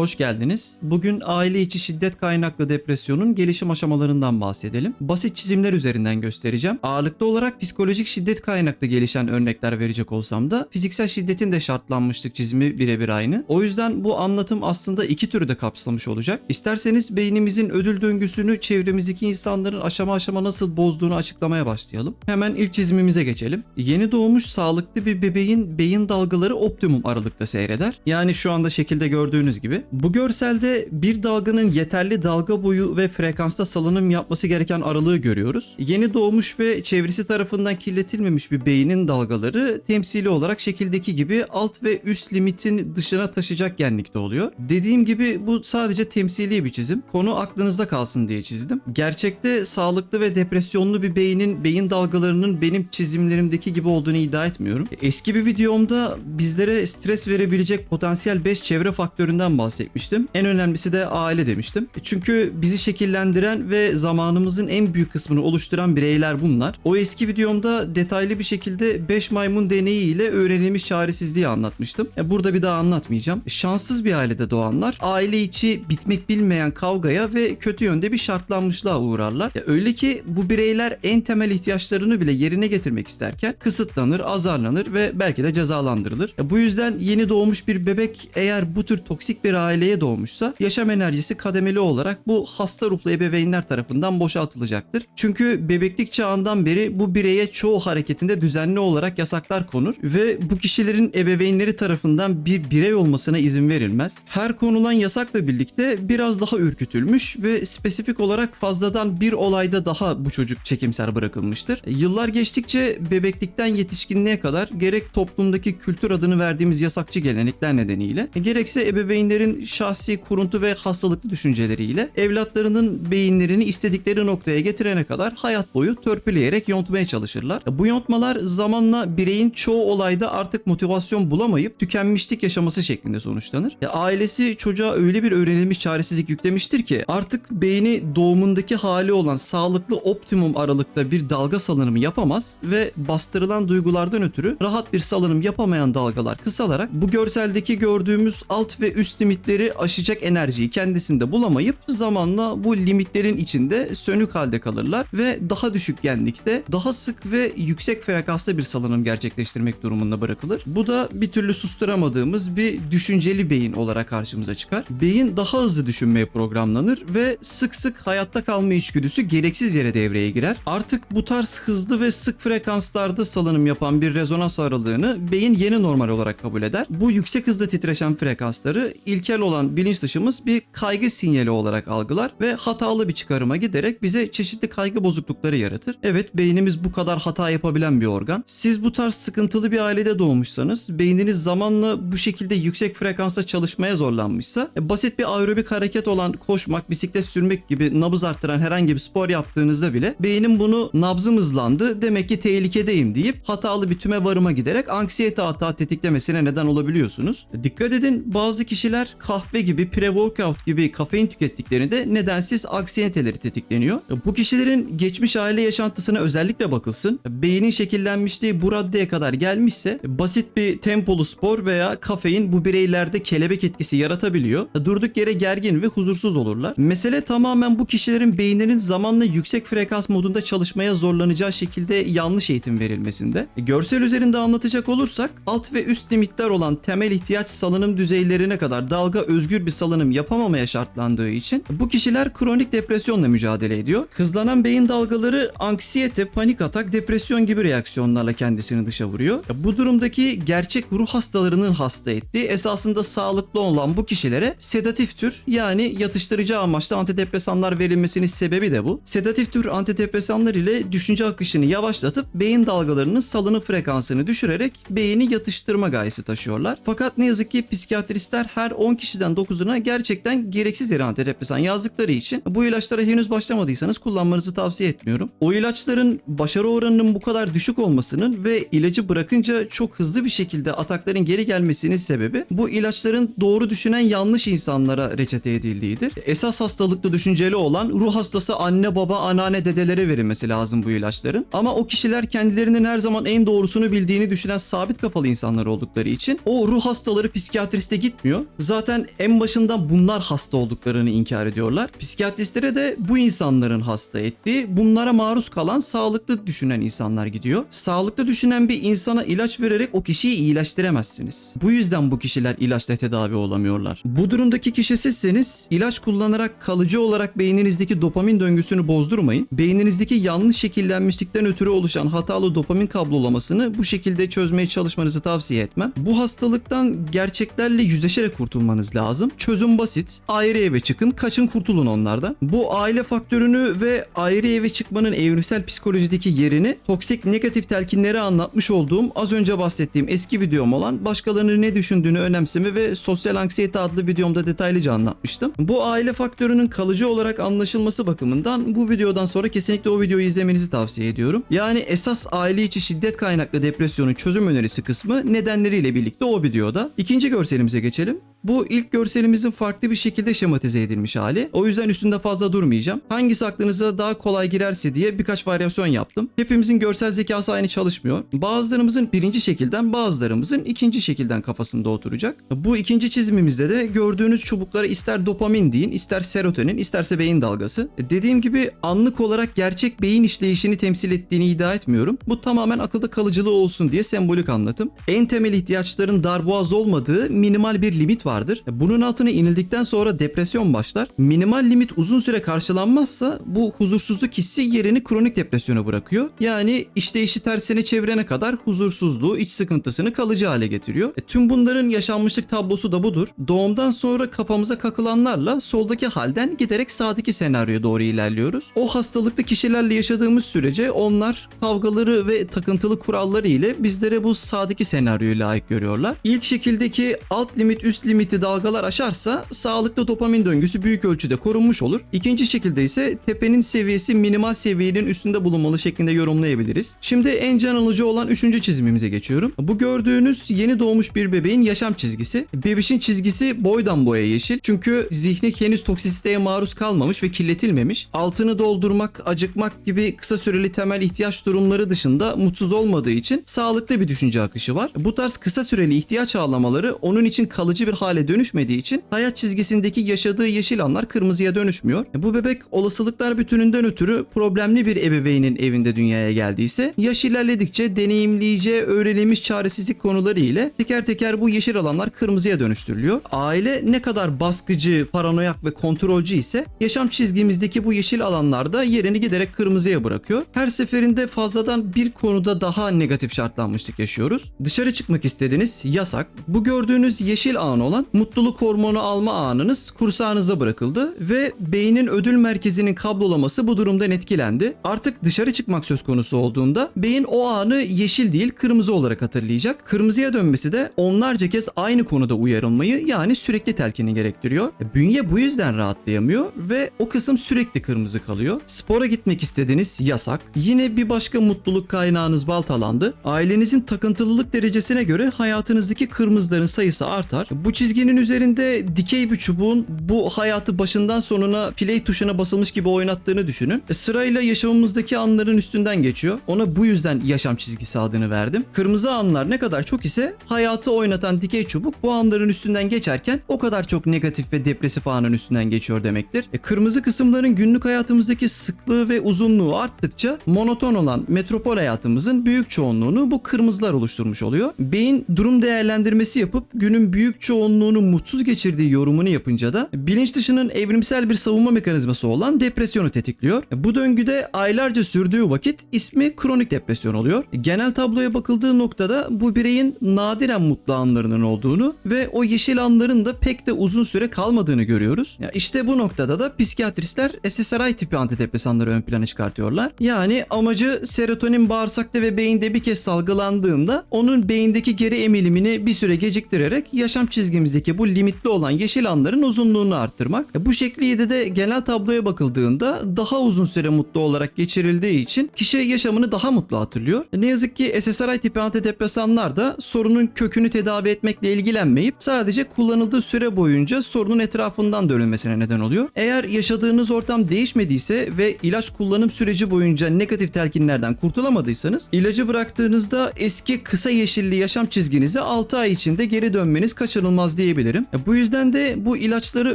Hoş geldiniz. Bugün aile içi şiddet kaynaklı depresyonun gelişim aşamalarından bahsedelim. Basit çizimler üzerinden göstereceğim. Ağırlıklı olarak psikolojik şiddet kaynaklı gelişen örnekler verecek olsam da fiziksel şiddetin de şartlanmışlık çizimi birebir aynı. O yüzden bu anlatım aslında iki türü de kapsamış olacak. İsterseniz beynimizin ödül döngüsünü çevremizdeki insanların aşama aşama nasıl bozduğunu açıklamaya başlayalım. Hemen ilk çizimimize geçelim. Yeni doğmuş sağlıklı bir bebeğin beyin dalgaları optimum aralıkta seyreder. Yani şu anda şekilde gördüğünüz gibi. Bu görselde bir dalganın yeterli dalga boyu ve frekansta salınım yapması gereken aralığı görüyoruz. Yeni doğmuş ve çevresi tarafından kirletilmemiş bir beynin dalgaları temsili olarak şekildeki gibi alt ve üst limitin dışına taşıyacak genlikte oluyor. Dediğim gibi bu sadece temsili bir çizim. Konu aklınızda kalsın diye çizdim. Gerçekte sağlıklı ve depresyonlu bir beynin beyin dalgalarının benim çizimlerimdeki gibi olduğunu iddia etmiyorum. Eski bir videomda bizlere stres verebilecek potansiyel 5 çevre faktöründen bahsetmiştim. En önemlisi de aile demiştim. Çünkü bizi şekillendiren ve zamanımızın en büyük kısmını oluşturan bireyler bunlar. O eski videomda detaylı bir şekilde 5 maymun deneyi ile öğrenilmiş çaresizliği anlatmıştım. E, Burada bir daha anlatmayacağım. Şanssız bir ailede doğanlar aile içi bitmek bilmeyen kavgaya ve kötü yönde bir şartlanmışlığa uğrarlar. Öyle ki bu bireyler en temel ihtiyaçlarını bile yerine getirmek isterken kısıtlanır, azarlanır ve belki de cezalandırılır. Bu yüzden yeni doğmuş bir bebek eğer bu tür toksik bir aileye doğmuşsa yaşam enerjisi kademeli olarak bu hasta ruhlu ebeveynler tarafından boşaltılacaktır. Çünkü bebeklik çağından beri bu bireye çoğu hareketinde düzenli olarak yasaklar konur ve bu kişilerin ebeveynleri tarafından bir birey olmasına izin verilmez. Her konulan yasakla birlikte biraz daha ürkütülmüş ve spesifik olarak fazladan bir olayda daha bu çocuk çekimser bırakılmıştır. Yıllar geçtikçe bebeklikten yetişkinliğe kadar gerek toplumdaki kültür adını verdiğimiz yasakçı gelenekler nedeniyle gerekse ebeveynlerin şahsi kuruntu ve hastalıklı düşünceleriyle evlatlarının beyinlerini istedikleri noktaya getirene kadar hayat boyu törpüleyerek yontmaya çalışırlar. Bu yontmalar zamanla bireyin çoğu olayda artık motivasyon bulamayıp tükenmişlik yaşaması şeklinde sonuçlanır. E, Ailesi çocuğa öyle bir öğrenilmiş çaresizlik yüklemiştir ki artık beyni doğumundaki hali olan sağlıklı optimum aralıkta bir dalga salınımı yapamaz ve bastırılan duygulardan ötürü rahat bir salınım yapamayan dalgalar kısalarak bu görseldeki gördüğümüz alt ve üst limitleri aşacak enerjiyi kendisinde bulamayıp zamanla bu limitlerin içinde sönük halde kalırlar ve daha düşük genlikte daha sık ve yüksek frekanslı bir salınım gerçekleştirmek durumunda bırakılır. Bu da bir türlü susturamadığımız bir düşünceli beyin olarak karşımıza çıkar. Beyin daha hızlı düşünmeye programlanır ve sık sık hayatta kalma içgüdüsü gereksiz yere devreye girer. Artık bu tarz hızlı ve sık frekanslarda salınım yapan bir rezonans aralığını beyin yeni normal olarak kabul eder. Bu yüksek hızda titreşen frekansları ilkel olan bilinç dışımız bir kaygı sinyali olarak algılar ve hatalı bir çıkarıma giderek bize çeşitli kaygı bozuklukları yaratır. Evet beynimiz bu kadar hata yapabilen bir organ. Siz bu tarz sıkıntılı bir ailede doğmuşsanız beyniniz zamanla bu şekilde yüksek frekansta çalışmaya zorlanmışsa e, basit bir aerobik hareket olan koşmak, bisiklet sürmek gibi nabız arttıran herhangi bir spor yaptığınızda bile beynin bunu nabzım hızlandı demek ki tehlikedeyim deyip hatalı bir tüme varıma giderek anksiyete hata tetiklemesine neden olabiliyorsunuz. Dikkat edin bazı kişiler kahve gibi pre-workout gibi kafein tükettiklerinde nedensiz anksiyeteleri tetikleniyor. Bu kişilerin geçmiş aile yaşantısına özellikle bakılsın. Beynin şekillenmişliği bu raddeye kadar gelmişse basit bir tempolu spor veya kafein bu bireylerde kelebek etkisi yaratabiliyor. Durduk yere gergin ve huzursuz olurlar. Mesele tamamen bu kişilerin beyinlerinin zamanla yüksek frekans modunda çalışmaya zorlanacağı şekilde yanlış eğitim verilmesinde. Görsel üzerinde anlatacak olursak alt ve üst limitler olan temel ihtiyaç salınım düzeylerine kadar dalga özgür bir salınım yapamamaya şartlandığı için bu kişiler kronik depresyonla mücadele ediyor. Hızlanan beyin dalgaları anksiyete, panik atak, depresyon gibi reaksiyonlarla kendisini dışa vuruyor. Bu durumdaki gerçek ruh hastalarının hasta ettiği esasında sağlıklı olan bu kişilere sedatif tür yani yatıştırıcı amaçlı antidepresanlar verilmesinin sebebi de bu. Sedatif tür antidepresanlar ile düşünce akışını yavaşlatıp beyin dalgalarının salınım frekansını düşürerek beyni yatıştırma gayesi taşıyorlar. Fakat ne yazık ki psikiyatristler her 10 kişiden 9'una gerçekten gereksiz yere antidepresan yazdıkları için bu ilaçlara henüz başlamadıysanız kullanmanızı tavsiye etmiyorum. O ilaçların başarı oranının bu kadar düşük olmasının ve ilacı bırakınca çok hızlı bir şekilde atakların geri gelmesinin sebebi bu ilaçların doğru düşünen yanlış insanlara reçete edildiğidir. Esas hastalıklı düşünceli olan ruh hastası anne baba anneanne dedelere verilmesi lazım bu ilaçların. Ama o kişiler kendilerinin her zaman en doğrusunu bildiğini düşünen sabit kafalı insanlar oldukları için o ruh hastaları psikiyatriste gitmiyor. Zaten zaten en başından bunlar hasta olduklarını inkar ediyorlar. Psikiyatristlere de bu insanların hasta ettiği, bunlara maruz kalan sağlıklı düşünen insanlar gidiyor. Sağlıklı düşünen bir insana ilaç vererek o kişiyi iyileştiremezsiniz. Bu yüzden bu kişiler ilaçla tedavi olamıyorlar. Bu durumdaki kişi sizseniz ilaç kullanarak kalıcı olarak beyninizdeki dopamin döngüsünü bozdurmayın. Beyninizdeki yanlış şekillenmişlikten ötürü oluşan hatalı dopamin kablolamasını bu şekilde çözmeye çalışmanızı tavsiye etmem. Bu hastalıktan gerçeklerle yüzleşerek kurtulmanız lazım. Çözüm basit. Ayrı eve çıkın, kaçın kurtulun onlardan. Bu aile faktörünü ve ayrı eve çıkmanın evrimsel psikolojideki yerini toksik negatif telkinleri anlatmış olduğum az önce bahsettiğim eski videom olan başkalarının ne düşündüğünü önemseme ve sosyal anksiyete adlı videomda detaylıca anlatmıştım. Bu aile faktörünün kalıcı olarak anlaşılması bakımından bu videodan sonra kesinlikle o videoyu izlemenizi tavsiye ediyorum. Yani esas aile içi şiddet kaynaklı depresyonun çözüm önerisi kısmı nedenleriyle birlikte o videoda. İkinci görselimize geçelim. Bu ilk görselimizin farklı bir şekilde şematize edilmiş hali. O yüzden üstünde fazla durmayacağım. Hangisi aklınıza daha kolay girerse diye birkaç varyasyon yaptım. Hepimizin görsel zekası aynı çalışmıyor. Bazılarımızın birinci şekilden bazılarımızın ikinci şekilden kafasında oturacak. Bu ikinci çizimimizde de gördüğünüz çubuklara ister dopamin deyin, ister serotonin, isterse beyin dalgası. Dediğim gibi anlık olarak gerçek beyin işleyişini temsil ettiğini iddia etmiyorum. Bu tamamen akılda kalıcılığı olsun diye sembolik anlatım. En temel ihtiyaçların darboğaz olmadığı minimal bir limit vardır. Bunun altına inildikten sonra depresyon başlar. Minimal limit uzun süre karşılanmazsa bu huzursuzluk hissi yerini kronik depresyona bırakıyor. Yani işleyişi tersine çevirene kadar huzursuzluğu, iç sıkıntısını kalıcı hale getiriyor. E, tüm bunların yaşanmışlık tablosu da budur. Doğumdan sonra kafamıza kakılanlarla soldaki halden giderek sağdaki senaryoya doğru ilerliyoruz. O hastalıklı kişilerle yaşadığımız sürece onlar kavgaları ve takıntılı kuralları ile bizlere bu sağdaki senaryoyu layık görüyorlar. İlk şekildeki alt limit üst limiti dalgalar aşarsa sağlıklı dopamin döngüsü büyük ölçüde korunmuş olur. İkinci şekilde ise tepenin seviyesi minimal seviyenin üstünde bulunmalı şeklinde yorumlayabiliriz. Şimdi en can alıcı olan üçüncü çizimimize geçiyorum. Bu gördüğünüz yeni doğmuş bir bebeğin yaşam çizgisi. Bebişin çizgisi boydan boya yeşil. Çünkü zihni henüz toksisiteye maruz kalmamış ve kirletilmemiş. Altını doldurmak, acıkmak gibi kısa süreli temel ihtiyaç durumları dışında mutsuz olmadığı için sağlıklı bir düşünce akışı var. Bu tarz kısa süreli ihtiyaç ağlamaları onun için kalıcı bir hale dönüşmediği için hayat çizgisindeki yaşadığı yeşil anlar kırmızıya dönüşmüyor. Bu bebek olasılıklar bütününden ötürü problemli bir ebeveynin evinde dünyaya geldiyse yaş ilerledikçe deneyimleyeceği öğrenilmiş çaresizlik konuları ile teker teker bu yeşil alanlar kırmızıya dönüştürülüyor. Aile ne kadar baskıcı, paranoyak ve kontrolcü ise yaşam çizgimizdeki bu yeşil alanlarda yerini giderek kırmızıya bırakıyor. Her seferinde fazladan bir konuda daha negatif şartlanmışlık yaşıyoruz. Dışarı çıkmak istediniz, yasak. Bu gördüğünüz yeşil an olan mutluluk hormonu alma anınız kursağınızda bırakıldı ve beynin ödül merkezinin kablolaması bu durumdan etkilendi. Artık dışarı çıkmak söz konusu olduğunda beyin o anı yeşil değil kırmızı olarak hatırlayacak. Kırmızıya dönmesi de onlarca kez aynı konuda uyarılmayı yani sürekli telkini gerektiriyor. E, Bünye bu yüzden rahatlayamıyor ve o kısım sürekli kırmızı kalıyor. Spora gitmek istediniz yasak. Yine bir başka mutluluk kaynağınız baltalandı. Ailenizin takıntılılık derecesine göre hayatınızdaki kırmızıların sayısı artar. Bu çizginin üzerinde dikey bir çubuğun bu hayatı başından sonuna play tuşuna basılmış gibi oynattığını düşünün. E, Sırayla yaşamımızdaki anların üstünden geçiyor. Ona bu yüzden yaşam çizgisi adını verdim. Kırmızı anlar ne kadar çok ise hayatı oynatan dikey çubuk bu anların üstünden geçerken o kadar çok negatif ve depresif anın üstünden geçiyor demektir. E, kırmızı kısımların günlük hayatımızdaki sıklığı ve uzunluğu arttıkça monoton olan metropol hayatımızın büyük çoğunluğunu bu kırmızılar oluşturmuş oluyor. Beyin durum değerlendirmesi yapıp günün büyük çoğunluğunu mutsuz geçirdiği yorumunu yapınca da bilinç dışının evrimsel bir savunma mekanizması olan depresyonu tetikliyor. Bu döngüde aylarca sürdüğü vakit ismi kronik depresyon oluyor. Genel tabloya bakıldığı noktada bu bireyin nadiren mutlu anlarının olduğunu ve o yeşil anların da pek de uzun süre kalmadığını görüyoruz. Ya işte bu noktada da psikiyatristler SSRI tipi antidepresanları ön plana çıkartıyorlar. Yani amacı serotonin bağırsakta ve beyinde bir kez salgılandığında onun beyindeki geri emilimini bir süre geciktirerek yaşam çizgimizdeki bu limitli olan yeşil anların uzunluğunu arttırmak. E, Bu şekliyle de genel tabloya bakıldığında daha uzun süre mutlu olarak geçirildiği için kişi yaşamını daha mutlu hatırlıyor. E, Ne yazık ki SSRI tipi antidepresanlar da sorunun kökünü tedavi etmekle ilgilenmeyip sadece kullanıldığı süre boyunca sorunun etrafından dönülmesine neden oluyor. Eğer yaşadığınız ortam değişmediyse ve ilaç kullanım süreci boyunca negatif telkinlerden kurtulamadıysanız ilacı bıraktığınızda eski kısa yeşilli yaşam çizginize 6 ay içinde geri dönmeniz kaçınılmaz olmaz diyebilirim. E, Bu yüzden de bu ilaçları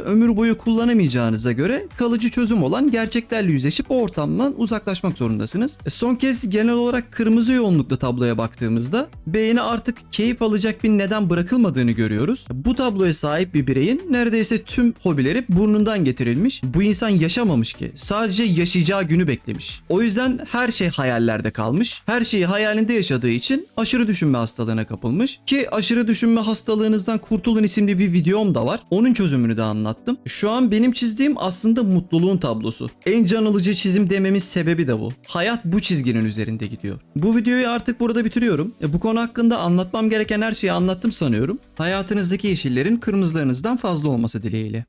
ömür boyu kullanamayacağınıza göre kalıcı çözüm olan gerçeklerle yüzleşip o ortamdan uzaklaşmak zorundasınız. E, Son kez genel olarak kırmızı yoğunluklu tabloya baktığımızda beyni artık keyif alacak bir neden bırakılmadığını görüyoruz. Bu tabloya sahip bir bireyin neredeyse tüm hobileri burnundan getirilmiş. Bu insan yaşamamış ki. Sadece yaşayacağı günü beklemiş. O yüzden her şey hayallerde kalmış. Her şeyi hayalinde yaşadığı için aşırı düşünme hastalığına kapılmış. Ki aşırı düşünme hastalığınızdan kurtulun isimli bir videom da var. Onun çözümünü de anlattım. Şu an benim çizdiğim aslında mutluluğun tablosu. En can alıcı çizim dememin sebebi de bu. Hayat bu çizginin üzerinde gidiyor. Bu videoyu artık burada bitiriyorum. E, bu konu hakkında anlatmam gereken her şeyi anlattım sanıyorum. Hayatınızdaki yeşillerin kırmızılarınızdan fazla olması dileğiyle.